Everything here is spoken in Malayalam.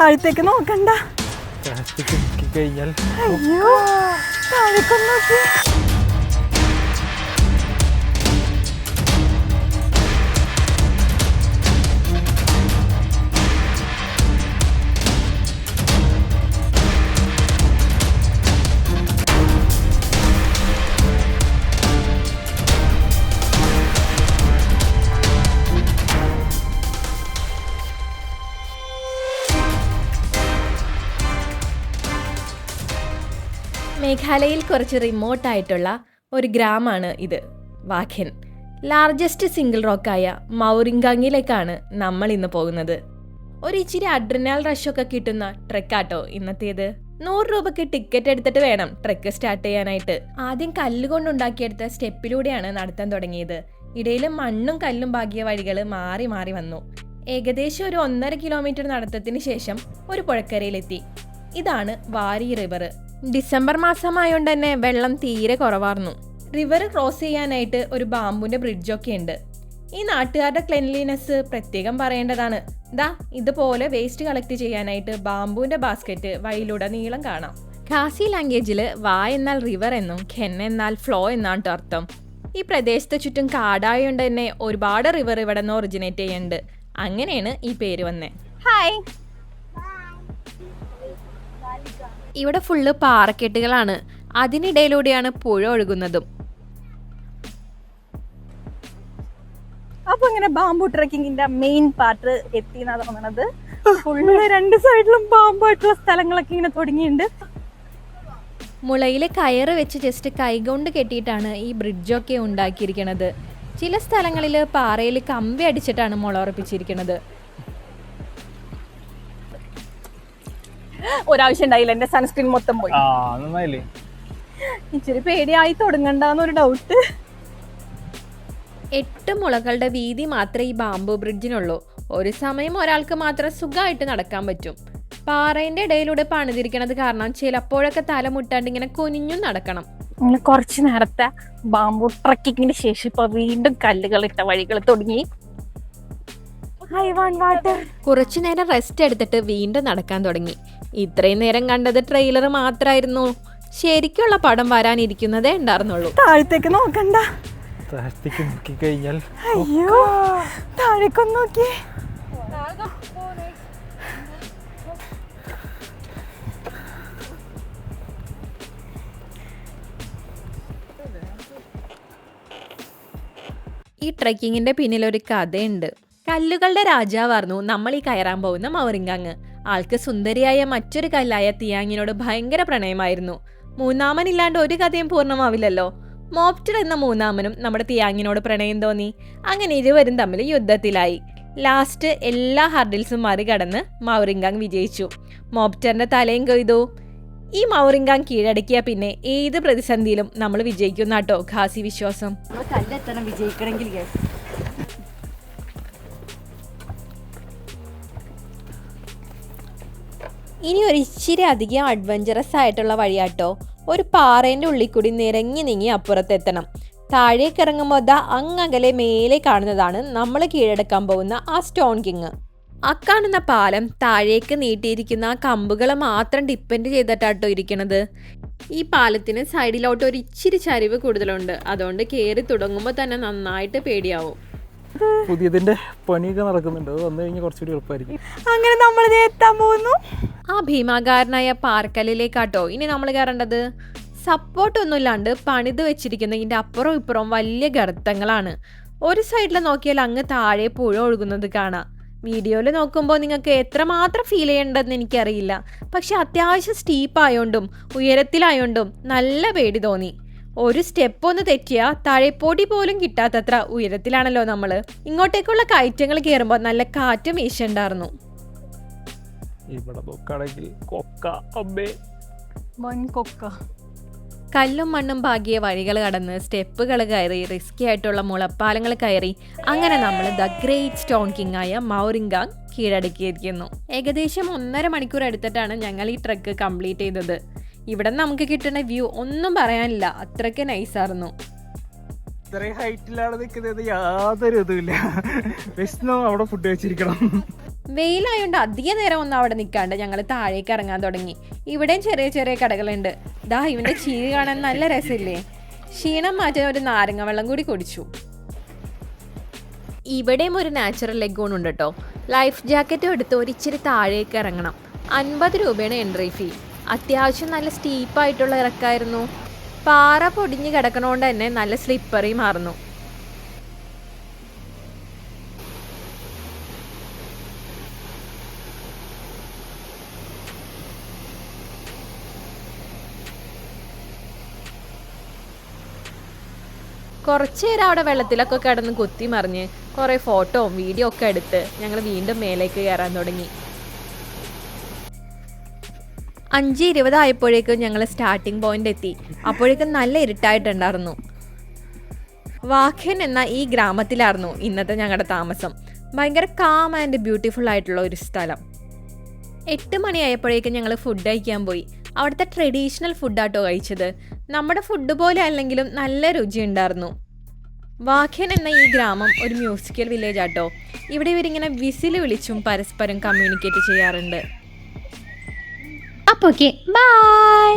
താഴത്തേക്ക് നോക്കണ്ട. കഴിഞ്ഞാൽ അയ്യോ താഴേക്കൊന്ന് നോക്കി. മേഘാലയയിൽ കുറച്ച് റിമോട്ടായിട്ടുള്ള ഒരു ഗ്രാമമാണ് ഇത്. വാഖ്യൻ ലാർജസ്റ്റ് സിംഗിൾ റോക്കായ മൗറിങ്കാങ്ങിലേക്കാണ് നമ്മൾ ഇന്ന് പോകുന്നത്. ഒരു ഇച്ചിരി അഡ്രനാൽ റഷൊക്കെ കിട്ടുന്ന ട്രെക്കാട്ടോ ഇന്നത്തേത്. നൂറ് രൂപയ്ക്ക് ടിക്കറ്റ് എടുത്തിട്ട് വേണം ട്രെക്ക് സ്റ്റാർട്ട് ചെയ്യാനായിട്ട്. ആദ്യം കല്ലുകൊണ്ടുണ്ടാക്കിയെടുത്ത സ്റ്റെപ്പിലൂടെയാണ് നടത്താൻ തുടങ്ങിയത്. ഇടയിൽ മണ്ണും കല്ലും ഭാഗിയ വഴികൾ മാറി മാറി വന്നു. ഏകദേശം ഒരു ഒന്നര കിലോമീറ്റർ നടത്തത്തിന് ശേഷം ഒരു പുഴക്കരയിലെത്തി. ഇതാണ് വാരി റിവർ ഡിസംബർ മാസമായോണ്ട് തന്നെ വെള്ളം തീരെ കുറവായിരുന്നു റിവർ ക്രോസ് ചെയ്യാനായിട്ട് ഒരു ബാമ്പുവിന്റെ ബ്രിഡ്ജൊക്കെ ഉണ്ട് ഈ നാട്ടുകാരുടെ ക്ലെൻലിനെസ് പ്രത്യേകം പറയേണ്ടതാണ്. ദാ ഇതുപോലെ വേസ്റ്റ് കളക്ട് ചെയ്യാനായിട്ട് ബാമ്പുവിന്റെ ബാസ്ക്കറ്റ് വയലൂടെ നീളം കാണാം. ഖാസി ലാംഗ്വേജിൽ വാ എന്നാൽ റിവർ എന്നും ഖെൻ എന്നാൽ ഫ്ലോ എന്നാണ് അർത്ഥം. ഈ പ്രദേശത്തെ ചുറ്റും കാടായതുകൊണ്ട് തന്നെ ഒരുപാട് റിവർ ഇവിടെ നിന്ന് ഒറിജിനേറ്റ് ചെയ്യുന്നുണ്ട് അങ്ങനെയാണ് ഈ പേര് വന്നത് ഹായ് ഇവിടെ ഫുള്ള് പാറക്കെട്ടുകളാണ്. അതിനിടയിലൂടെയാണ് പുഴ ഒഴുകുന്നതും. അപ്പൊ ഇങ്ങനെ ബാമ്പു ട്രക്കിങ്ങിന്റെ മെയിൻ പാർട്ട് എത്തി എന്നാ തോന്നണത്. ഫുള്ള് രണ്ട് സൈഡിലും ബാമ്പായിട്ടുള്ള സ്ഥലങ്ങളൊക്കെ ഇങ്ങനെ തുടങ്ങിയിട്ടുണ്ട്. മുളയിൽ കയറ് വെച്ച് ജസ്റ്റ് കൈകൊണ്ട് കെട്ടിയിട്ടാണ് ഈ ബ്രിഡ്ജൊക്കെ ഉണ്ടാക്കിയിരിക്കുന്നത് ചില സ്ഥലങ്ങളിൽ പാറയിൽ കമ്പി അടിച്ചിട്ടാണ് മുള ഉറപ്പിച്ചിരിക്കുന്നത് ഒരാവശ്യം ഉണ്ടായില്ല എന്റെ സൺസ്ക്രീൻ മൊത്തം പോയി. ആ നന്നായില്ലേ? ഇച്ചിരി പേടിയായി തുടങ്ങണ്ടെന്നൊരു ഡൗട്ട് എട്ട് മുളകളുടെ വീതി മാത്രമേ ഈ ബാംബു ബ്രിഡ്ജിനുള്ളൂ ഒരു സമയം ഒരാൾക്ക് മാത്രം സുഖമായിട്ട് നടക്കാൻ പറ്റും. പാറേന്റെ ഇടയിലൂടെ പണിതിരിക്കണത് കാരണം ചിലപ്പോഴൊക്കെ തല മുട്ടാണ്ട് ഇങ്ങനെ കുനിഞ്ഞും നടക്കണം. അങ്ങനെ കുറച്ച് നേരത്തെ ബാമ്പു ട്രക്കിങ്ങിന് ശേഷം ഇപ്പൊ വീണ്ടും കല്ലുകൾ ഇട്ട വഴികൾ തുടങ്ങി. കുറച്ചു നേരം റെസ്റ്റ് എടുത്തിട്ട് വീണ്ടും നടക്കാൻ തുടങ്ങി. ഇത്രയും നേരം കണ്ടത് ട്രെയിലർ മാത്രമായിരുന്നു ശരിക്കുള്ള പടം വരാനിരിക്കുന്നതേ ഉണ്ടായിരുന്നുള്ളൂ. താഴത്തേക്ക് നോക്കണ്ട. താഴത്തേക്ക് നോക്കി കഴിഞ്ഞാൽ അയ്യോ താഴേക്കൊന്ന് നോക്കി. ഈ ട്രക്കിങ്ങിന്റെ പിന്നിൽ ഒരു കഥയുണ്ട്. കല്ലുകളുടെ രാജാവായിരുന്നു. നമ്മൾ ഈ കയറാൻ പോകുന്ന മൗറിങ്കാങ് ആൾക്ക് സുന്ദരിയായ മറ്റൊരു കല്ലായ തിയാങ്ങിനോട് ഭയങ്കര പ്രണയമായിരുന്നു. മൂന്നാമനില്ലാണ്ട് ഒരു കഥയും പൂർണമാവില്ലല്ലോ. മോപ്റ്റർ എന്ന മൂന്നാമനും നമ്മുടെ തിയാങ്ങിനോട് പ്രണയം തോന്നി. അങ്ങനെ ഇരുവരും തമ്മിൽ യുദ്ധത്തിലായി. ലാസ്റ്റ് എല്ലാ ഹർഡിൽസും മറികടന്ന് മൗറിങ്കാങ് വിജയിച്ചു. മോപ്റ്ററിന്റെ തലയും കൊയ്തു. ഈ മൗറിങ്കാങ് കീഴടക്കിയ പിന്നെ ഏത് പ്രതിസന്ധിയിലും നമ്മൾ വിജയിക്കുന്നാട്ടോ. ഖാസി വിശ്വാസം. വിജയിക്കണമെങ്കിൽ ഇനി ഒരു ഇച്ചിരി അധികം അഡ്വഞ്ചറസ് ആയിട്ടുള്ള വഴിയാട്ടോ. ഒരു പാറേന്റെ ഉള്ളിൽ കൂടി നിരങ്ങി നീങ്ങി അപ്പുറത്തെത്തണം. താഴേക്ക് ഇറങ്ങുമ്പോൾ ദാ അങ്ങകലെ മേലെ കാണുന്നതാണ് നമ്മൾ കീഴടക്കാൻ പോകുന്ന ആ സ്റ്റോൺ കിങ്. ആ കാണുന്ന പാലം താഴേക്ക് നീട്ടിയിരിക്കുന്ന ആ കമ്പുകൾ മാത്രം ഡിപ്പെൻഡ് ചെയ്തിട്ടാട്ടോ ഇരിക്കണത്. ഈ പാലത്തിന് സൈഡിലോട്ട് ഒരു ഇച്ചിരി ചരിവ് കൂടുതലുണ്ട്. അതുകൊണ്ട് കയറി തുടങ്ങുമ്പോൾ തന്നെ നന്നായിട്ട് പേടിയാവും. പുതിയതിന്റെ പണിയൊക്കെ നടക്കുന്നുണ്ട്. അത് വന്നു കഴിഞ്ഞാൽ കുറച്ചുകൂടി എളുപ്പമായിരിക്കും. അങ്ങനെ നമ്മൾ എത്താൻ പോകുന്നു. ആ ഭീമാകാരനായ പാർക്കലിലേക്കാട്ടോ ഇനി നമ്മൾ കയറേണ്ടത് സപ്പോർട്ട് ഒന്നുമില്ലാണ്ട് പണിത് വെച്ചിരിക്കുന്ന ഇതിന്റെ അപ്പുറം ഇപ്പുറവും വലിയ ഗർത്തങ്ങളാണ്. ഒരു സൈഡിൽ നോക്കിയാൽ അങ്ങ് താഴെ പുഴ ഒഴുകുന്നത് കാണാം. വീഡിയോയിൽ നോക്കുമ്പോൾ നിങ്ങൾക്ക് എത്രമാത്രം ഫീൽ ചെയ്യേണ്ടതെന്ന് എനിക്കറിയില്ല. പക്ഷെ അത്യാവശ്യം സ്റ്റീപ്പ് ആയതുകൊണ്ടും ഉയരത്തിലായോണ്ടും നല്ല പേടി തോന്നി. ഒരു സ്റ്റെപ്പ് ഒന്ന് തെറ്റിയാ താഴെ പോലും കിട്ടാത്തത്ര ഉയരത്തിലാണല്ലോ നമ്മൾ. ഇങ്ങോട്ടേക്കുള്ള കയറ്റങ്ങൾ കയറുമ്പോൾ നല്ല കാറ്റും വീശുണ്ടായിരുന്നു ഇവിടെ നോക്കുകയാണെങ്കിൽ കൊക്ക അമ്മേ. കല്ലും മണ്ണും പാകിയ വഴികൾ കടന്ന് സ്റ്റെപ്പുകൾ കയറി റിസ്കി ആയിട്ടുള്ള മുളപ്പാലങ്ങൾ കയറി അങ്ങനെ നമ്മൾ ദ ഗ്രേറ്റ് സ്റ്റോൺ കിങ് ആയ മൗറിംഗാങ് കീഴടക്കിയിരിക്കുന്നു. ഏകദേശം ഒന്നര മണിക്കൂർ എടുത്തിട്ടാണ് ഞങ്ങൾ ഈ ട്രക്ക് കംപ്ലീറ്റ് ചെയ്തത്. ഇവിടെ നമുക്ക് കിട്ടുന്ന വ്യൂ ഒന്നും പറയാനില്ല. അത്രയ്ക്ക് നൈസായിരുന്നു ഇത്രയും ഹൈറ്റിലാണ് നിൽക്കുന്നത് യാതൊരു ഇതുമില്ല. വിഷ്ണു അവിടെ ഫുഡ് വെച്ചിരിക്കണം. വെയിലായോണ്ട് അധിക നേരം ഒന്നും അവിടെ നിൽക്കാണ്ട് ഞങ്ങൾ താഴേക്ക് ഇറങ്ങാൻ തുടങ്ങി. ഇവിടെയും ചെറിയ ചെറിയ കടകളുണ്ട്. ദാ ഇവന്റെ ചീരി കാണാൻ നല്ല രസമില്ലേ? ക്ഷീണം മാറ്റാൻ ഒരു നാരങ്ങ വെള്ളം കൂടി കുടിച്ചു. ഇവിടെയും ഒരു നാച്ചുറൽ ലെഗൂൺ ഉണ്ട് കേട്ടോ ലൈഫ് ജാക്കറ്റും എടുത്ത് ഒരു ഇച്ചിരി താഴേക്ക് ഇറങ്ങണം. അൻപത് രൂപയാണ് എൻട്രി ഫീ അത്യാവശ്യം നല്ല സ്റ്റീപ്പായിട്ടുള്ള ഇറക്കായിരുന്നു. പാറ പൊടിഞ്ഞ് കിടക്കണോണ്ട് തന്നെ നല്ല സ്ലിപ്പറി മാറുന്നു. കുറച്ച് നേരം അവിടെ വെള്ളത്തിലൊക്കെ കിടന്ന് കുത്തി മറിഞ്ഞ് കുറേ ഫോട്ടോയും വീഡിയോ ഒക്കെ എടുത്ത് ഞങ്ങൾ വീണ്ടും മേലേക്ക് കയറാൻ തുടങ്ങി. അഞ്ച് ഇരുപതായപ്പോഴേക്കും ഞങ്ങൾ സ്റ്റാർട്ടിംഗ് പോയിന്റ് എത്തി. അപ്പോഴേക്കും നല്ല ഇരുട്ടായിട്ടുണ്ടായിരുന്നു. വാഖ്യൻ എന്ന ഈ ഗ്രാമത്തിലായിരുന്നു ഇന്നത്തെ ഞങ്ങളുടെ താമസം. ഭയങ്കര കാം ആൻഡ് ബ്യൂട്ടിഫുൾ ആയിട്ടുള്ള ഒരു സ്ഥലം. എട്ട് മണിയായപ്പോഴേക്കും ഞങ്ങൾ ഫുഡ് കഴിക്കാൻ പോയി. അവിടുത്തെ ട്രഡീഷണൽ ഫുഡാട്ടോ കഴിച്ചത്. നമ്മുടെ ഫുഡ് പോലെ അല്ലെങ്കിലും നല്ല രുചി ഉണ്ടായിരുന്നു വാഖ്യൻ എന്ന ഈ ഗ്രാമം ഒരു മ്യൂസിക്കൽ വില്ലേജ് ആട്ടോ. ഇവിടെ ഇവരിങ്ങനെ വിസിൽ വിളിച്ചും പരസ്പരം കമ്മ്യൂണിക്കേറ്റ് ചെയ്യാറുണ്ട്. അപ്പൊ ഓക്കെ ബൈ